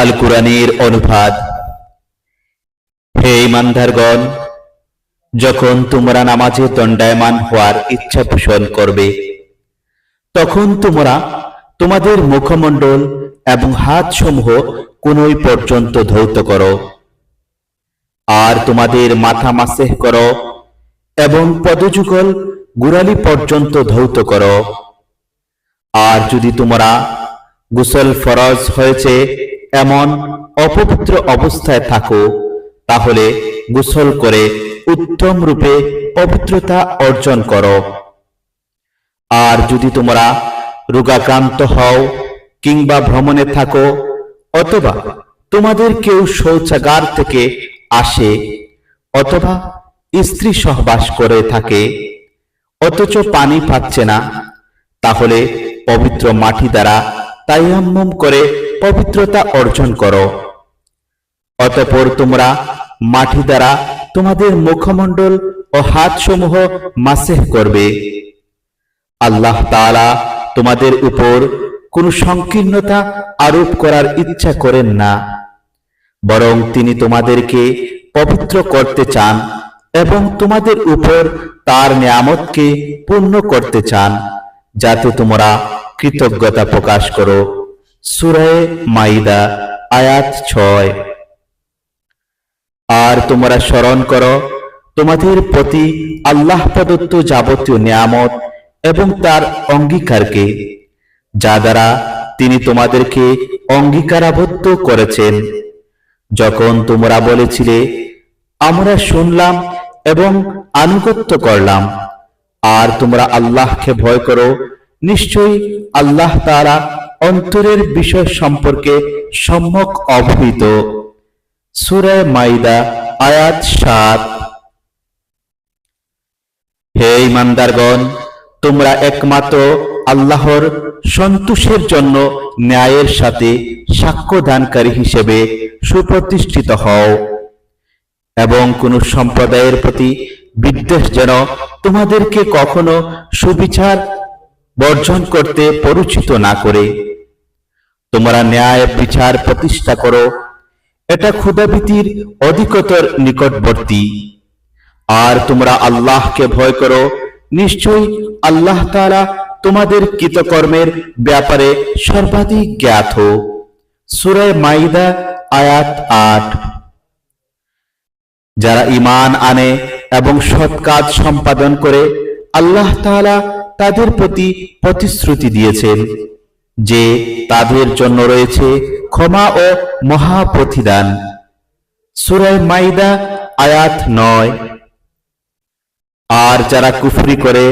আল কোরআনের অনুবাদ। হে ইমানদারগণ, যখন তোমরা নামাজে দণ্ডায়মান হওয়ার ইচ্ছা পোষণ করবে, তখন তোমরা তোমাদের মুখমণ্ডল এবং হাতসমূহ কোনই পর্যন্ত ধৌত করো, আর তোমাদের মাথা মাসেহ করো এবং পদযুগল গুড়ালি পর্যন্ত ধৌত করো। আর যদি তোমরা গোসল ফরজ হয়েছে এমন অপবিত্র অবস্থায় থাকো, তাহলে গোসল করে উত্তম রূপে পবিত্রতা অর্জন করো। আর যদি তোমরা রোগাক্রান্ত হও কিংবা ভ্রমণে থাকো, অথবা তোমাদের কেউ শৌচাগার থেকে আসে, অথবা স্ত্রী সহবাস করে থাকে, অথচ পানি পাচ্ছে না, তাহলে পবিত্র মাটি দ্বারা তাইয়াম্মম করে পবিত্রতা অর্জন করো। অতঃপর তোমরা মাটি দ্বারা তোমাদের মুখমণ্ডল ও হাতসমূহ মাসেহ করবে। আল্লাহ তাআলা তোমাদের উপর কোনো সংকীর্ণতা আরোপ করার ইচ্ছা করেন না। বরং তিনি তোমাদেরকে পবিত্র করতে চান এবং তোমাদের উপর তার নিয়ামতকে পূর্ণ করতে চান, যাতে তোমরা কৃতজ্ঞতা প্রকাশ করো। সুরায় মাইদা, আয়াত ছয়। আর তোমরা স্মরণ করো, তোমাদের প্রতি আল্লাহ প্রদত্ত যাবতীয় নিয়ামত এবং তার অঙ্গীকারকে, যা দ্বারা তিনি তোমাদেরকে অঙ্গীকারাবদ্ধ করেছেন। যখন তোমরা বলেছিলে, আমরা শুনলাম এবং আনুগত্য করলাম, আর তোমরা আল্লাহকে ভয় করো, নিশ্চয়ই আল্লাহ তারা অন্তরের বিষয় সম্পর্কে সম্যক অবহিত। সুরায় মাইদা, আয়াত সাত। হে ইমানদারগণ তোমরা একমাত্র আল্লাহর সন্তোষের জন্য ন্যায়ের সাথে সাক্ষ্যদানকারী হিসেবে সুপ্রতিষ্ঠিত হও এবং কোন সম্প্রদায়ের প্রতি বিদ্বেষ যেন তোমাদেরকে কখনো সুবিচার বর্জন করতে পরিচিত না করে। তোমরা ন্যায় বিচার প্রতিষ্ঠা করো। এটা ক্ষুদাভীতির অধিকতর নিকটবর্তী। আর তোমরা আল্লাহকে ভয় করো, নিশ্চয়ই আল্লাহ তাআলা তোমাদের কৃতকর্মের ব্যাপারে সর্বাধিক জ্ঞাত। সুরায় মাইদা, আয়াত আট। যারা ঈমান আনে এবং সৎ কাজ সম্পাদন করে, আল্লাহ তাআলা তাদের প্রতি প্রতিশ্রুতি দিয়েছেন। যে তাদের জন্য রয়েছে ক্ষমা ও মহা প্রতিদান সুরায় মাইদা, আয়াত নয়। আর যারা কুফরি করে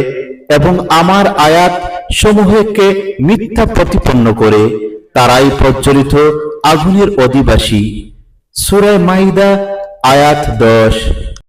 এবং আমার আয়াত সমূহকে মিথ্যা প্রতিপন্ন করে, তারাই প্রজ্বলিত আগুনের অধিবাসী। সুরায় মাইদা, আয়াত দশ।